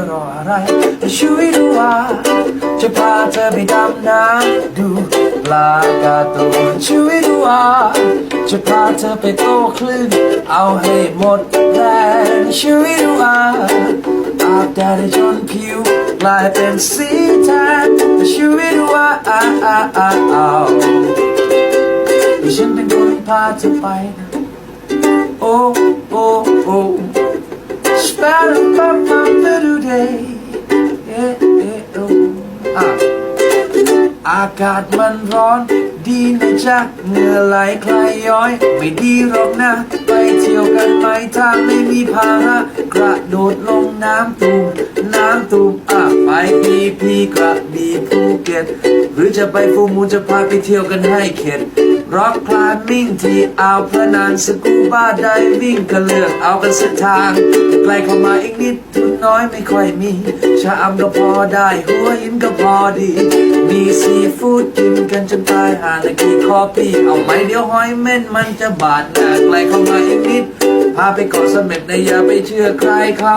จะรออะไรช่วยดูว่า จะพาเธอไปดำน้ำดูปลาการ์ตูนช่วยดูว่า จะพาเธอไปโตคลื่น เอาให้หมดแรงช่วยดูว่าอาบแดดจนผิวกลายเป็นสีแทนช่วยดูว่าอ้าอ้าอ้าอ้าวฉันเป็นคนพาเธอไปนะโอ้โอ้โอ้ Spell about my little อากาศมันร้อน ดีนะจ๊ะเหงื่อไหลคลายย้อย ไม่ดีหรอกนะ ไปเที่ยวกันไหมถ้าไม่มีภาระกระโดดลงน้ำตูมน้ำตูมอะไปพีพีกระบี่ภูเก็ต หรือจะไปฟูมูจะพาไปเที่ยวกันให้เข็ดร็อกคลามิ่งที่อ่าวพระนางสกูบ้าไดวิ่งก็เลือกเอากันสักทางไกล้เข้ามาอีกนิดทุ น้อยไม่ค่อยมี ชาอำก็พอได้ หัวหินก็พอดี มีซีฟู้ดกินกันจนตายหาและกี่คอปี้เอาไหมเดี๋ยวหอยเม่นมันจะบาดหนักไกลเข้ามาอีกนิด พาไปเกาะเสม็ดในะอย่าไปเชื่อใครเขา